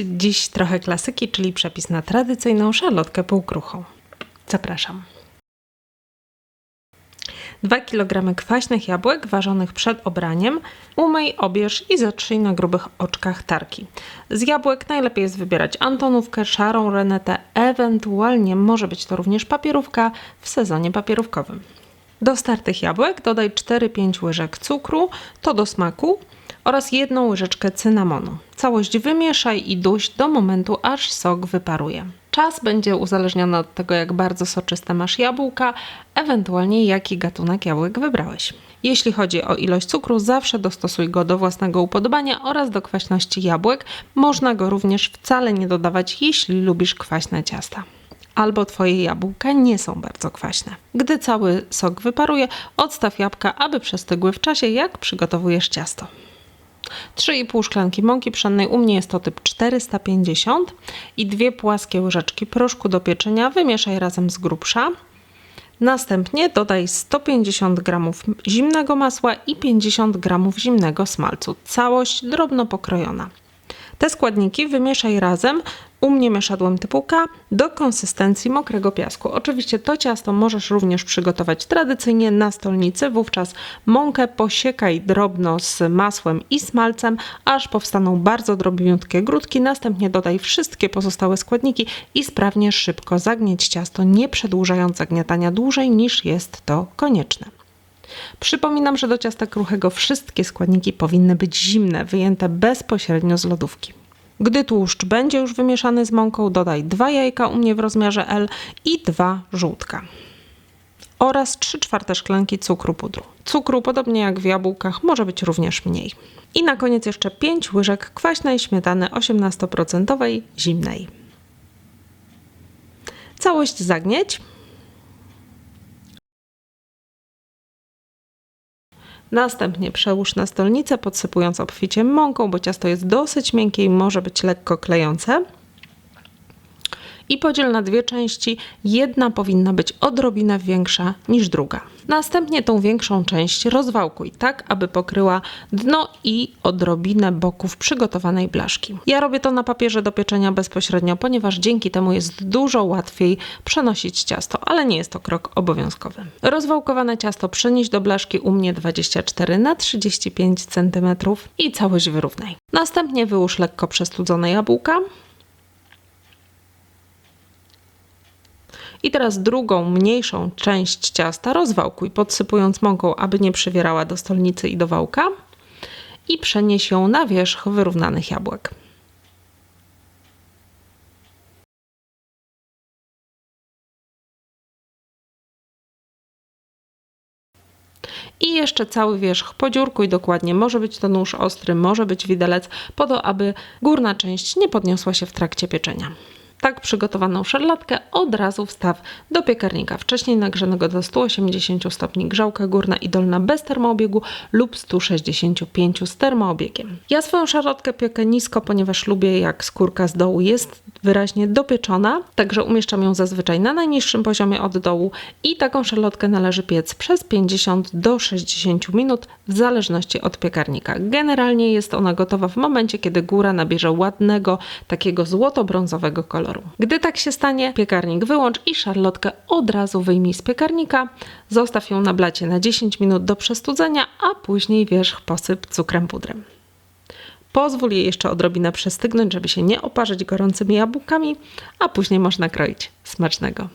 Dziś trochę klasyki, czyli przepis na tradycyjną szarlotkę półkruchą. Zapraszam. 2 kg kwaśnych jabłek ważonych przed obraniem umyj, obierz i zatrzyj na grubych oczkach tarki. Z jabłek najlepiej jest wybierać antonówkę, szarą renetę, ewentualnie może być to również papierówka w sezonie papierówkowym. Do startych jabłek dodaj 4-5 łyżek cukru, to do smaku, oraz jedną łyżeczkę cynamonu. Całość wymieszaj i duś do momentu, aż sok wyparuje. Czas będzie uzależniony od tego, jak bardzo soczyste masz jabłka, ewentualnie jaki gatunek jabłek wybrałeś. Jeśli chodzi o ilość cukru, zawsze dostosuj go do własnego upodobania oraz do kwaśności jabłek. Można go również wcale nie dodawać, jeśli lubisz kwaśne ciasta albo Twoje jabłka nie są bardzo kwaśne. Gdy cały sok wyparuje, odstaw jabłka, aby przestygły w czasie, jak przygotowujesz ciasto. 3,5 szklanki mąki pszennej, u mnie jest to typ 450 i dwie płaskie łyżeczki proszku do pieczenia wymieszaj razem z grubsza. Następnie dodaj 150 g zimnego masła i 50 g zimnego smalcu. Całość drobno pokrojona. Te składniki wymieszaj razem, u mnie mieszadłem typu K, do konsystencji mokrego piasku. Oczywiście to ciasto możesz również przygotować tradycyjnie na stolnicy, wówczas mąkę posiekaj drobno z masłem i smalcem, aż powstaną bardzo drobniutkie grudki. Następnie dodaj wszystkie pozostałe składniki i sprawnie szybko zagnieć ciasto, nie przedłużając zagniatania dłużej niż jest to konieczne. Przypominam, że do ciasta kruchego wszystkie składniki powinny być zimne, wyjęte bezpośrednio z lodówki. Gdy tłuszcz będzie już wymieszany z mąką, dodaj dwa jajka u mnie w rozmiarze L i dwa żółtka. Oraz 3 czwarte szklanki cukru pudru. Cukru, podobnie jak w jabłkach, może być również mniej. I na koniec jeszcze 5 łyżek kwaśnej śmietany 18% zimnej. Całość zagnieć Następnie przełóż na stolnicę, podsypując obficie mąką, bo ciasto jest dosyć miękkie i może być lekko klejące. I podziel na dwie części. Jedna powinna być odrobinę większa niż druga. Następnie tą większą część rozwałkuj tak, aby pokryła dno i odrobinę boków przygotowanej blaszki. Ja robię to na papierze do pieczenia bezpośrednio, ponieważ dzięki temu jest dużo łatwiej przenosić ciasto, ale nie jest to krok obowiązkowy. Rozwałkowane ciasto przenieś do blaszki u mnie 24 na 35 cm i całość wyrównaj. Następnie wyłóż lekko przestudzone jabłka. I teraz drugą, mniejszą część ciasta rozwałkuj, podsypując mąką, aby nie przywierała do stolnicy i do wałka. I przenieś ją na wierzch wyrównanych jabłek. I jeszcze cały wierzch podziurkuj dokładnie. Może być to nóż ostry, może być widelec, po to, aby górna część nie podniosła się w trakcie pieczenia. Tak przygotowaną szarlotkę od razu wstaw do piekarnika, wcześniej nagrzanego do 180 stopni, grzałka górna i dolna bez termoobiegu lub 165 z termoobiegiem. Ja swoją szarlotkę piekę nisko, ponieważ lubię jak skórka z dołu jest wyraźnie dopieczona, także umieszczam ją zazwyczaj na najniższym poziomie od dołu i taką szarlotkę należy piec przez 50 do 60 minut w zależności od piekarnika. Generalnie jest ona gotowa w momencie, kiedy góra nabierze ładnego, takiego złoto-brązowego koloru. Gdy tak się stanie, piekarnik wyłącz i szarlotkę od razu wyjmij z piekarnika. Zostaw ją na blacie na 10 minut do przestudzenia, a później wierzch posyp cukrem pudrem. Pozwól jej jeszcze odrobinę przestygnąć, żeby się nie oparzyć gorącymi jabłkami, a później można kroić. Smacznego!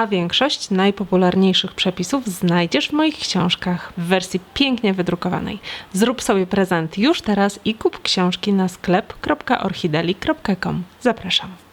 a większość najpopularniejszych przepisów znajdziesz w moich książkach w wersji pięknie wydrukowanej. Zrób sobie prezent już teraz i kup książki na sklep.orchideli.com. Zapraszam.